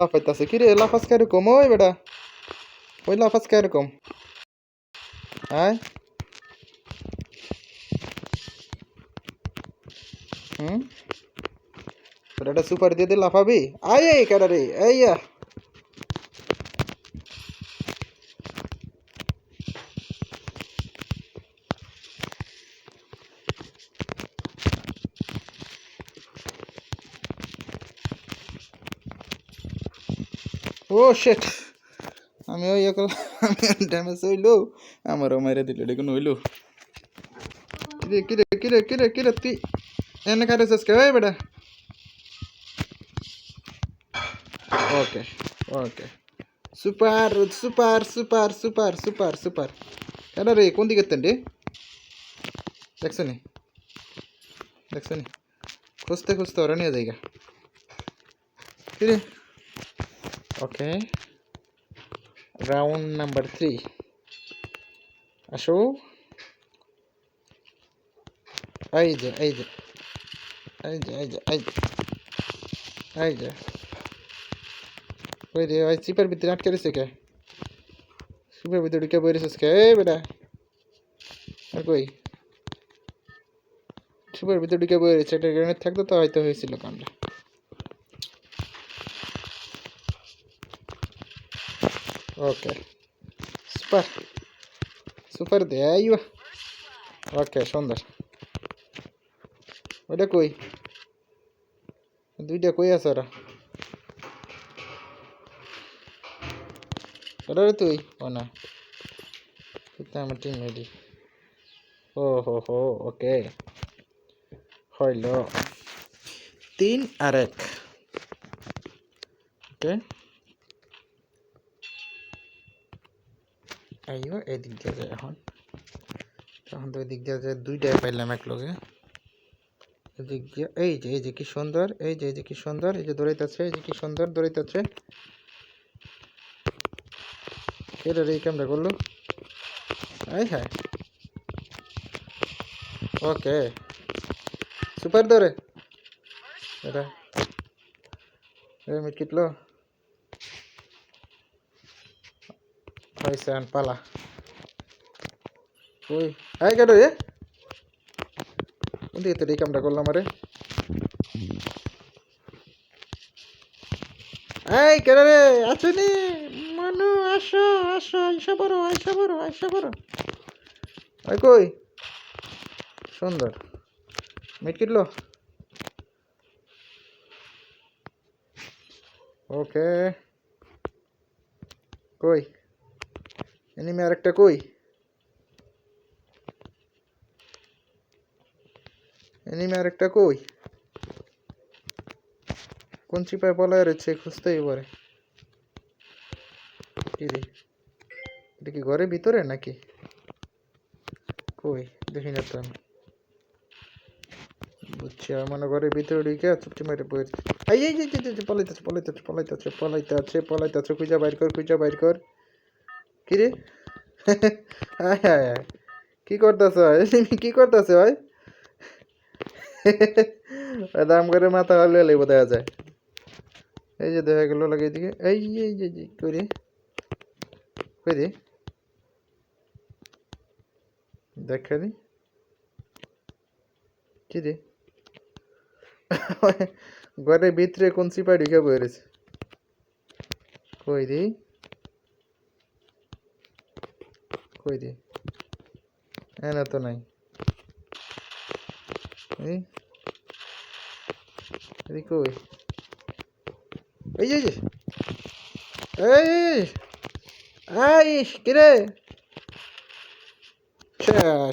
লাফাইতাছে কি রে লাফাস কীরকম ওই বেটা ওই লাফাস কীরকম আয় হুম এটা সুপার দিয়ে দিয়ে লাফাবি আয় এই কেডা রে এই ও শেট আমি ওই আমি ড্যামেজ হইল আমারও মেরে দিল এটা কোনো হইল কিরে কিরে কিরে কিরে কিরে, তুই এনে কারে শেষ কে বেটা। Okay okay. Super super super super super super. কেন রে, কোন দিকে তেন রে? দেখছ নি? দেখছ নি? খুঁজতে খুঁজতে ওরা নিয়ে যাইগা। কিরে? ওকে রাউন্ড নাম্বার থ্রি আসো এই যে এই যে এই যে এই যে এই যে এই ওই রে ওই চিপার ভিতরে আটকে রয়েছে কে চিপার ভিতরে ঢুকে বই রেছিস কে বেটা আর কই চিপার ভিতরে ঢুকে বই রয়েছে এটা গ্রেনেড থাকতো তো হয়তো হয়েছিল কামটা সুপার সুপার দে আইবা ওকে সুন্দর ওটা কই দুইটা কই আছে ওরা ওটা তুই ও না আমার টিম রেডি ও হো হো ওকে হইল তিন আর এক ওকে আইও এদিক দিয়ে যায় এখন। তখন তো এদিক দিয়ে যায় দুইটাই পাইলাম এক লগে এদিক দিয়ে, এই যে এই যে কি সুন্দর, এই যে এই যে কি সুন্দর, এই যে দৌড়াইতেছে, এই যে কি সুন্দর দৌড়াইতেছে। রে এই কামটা করল। এই হ্যাঁ। ওকে। সুপার দৌড়ে। এটা। মিট কিটলো। পালা। ওই আই কেন রে কামটা করলাম আরে? এই কেন রে? আছো আসো আসো, আইসা বড় আইসা বড় আইসা বড় ওই কই? সুন্দর। মিট কিটলো? ওকে। কই? এনিমি আরেকটা কই? এনিমি আরেকটা কই? কোন চিপায় বলা রয়েছে খুঁজতেই পারে কি রে? এটা কি ঘরের ভিতরে নাকি? কই? দেখি না তো আমি। বুঝছি, আমার মনে ঘরের ভিতরে ঢুকে চুপটি মেরে বই এই যে পলাইতেছে পলাইতেছে পলাইতেছে পলাইতেছে পলাইতেছে, খুঁজা বাইর কর, খুঁজা বাইর কর। কি রে? হায় কি করতেছ কি করতেছ ভাই? দাম করে মাথা হলে লেবো দেখা যায়। এই যে দেখা গেল লাগে এদিকে। এই এই যে যে কই রে? দেখা দি। কি রে? ঘরের ভিতরে কোন চিপা ঢুকে বই রয়েছে কই রে? কই হ্যাঁ না তো নাই। কই? এই যে এই এই কিরে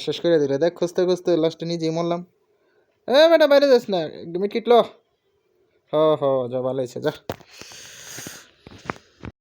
শেষ, করে দিলে। দেখ খুঁজতে খুঁজতে লাস্টে নিজেই মরলাম। এ বেটা বাইরে যাস না। মিট কিটলো হ হ যা ভালো যা।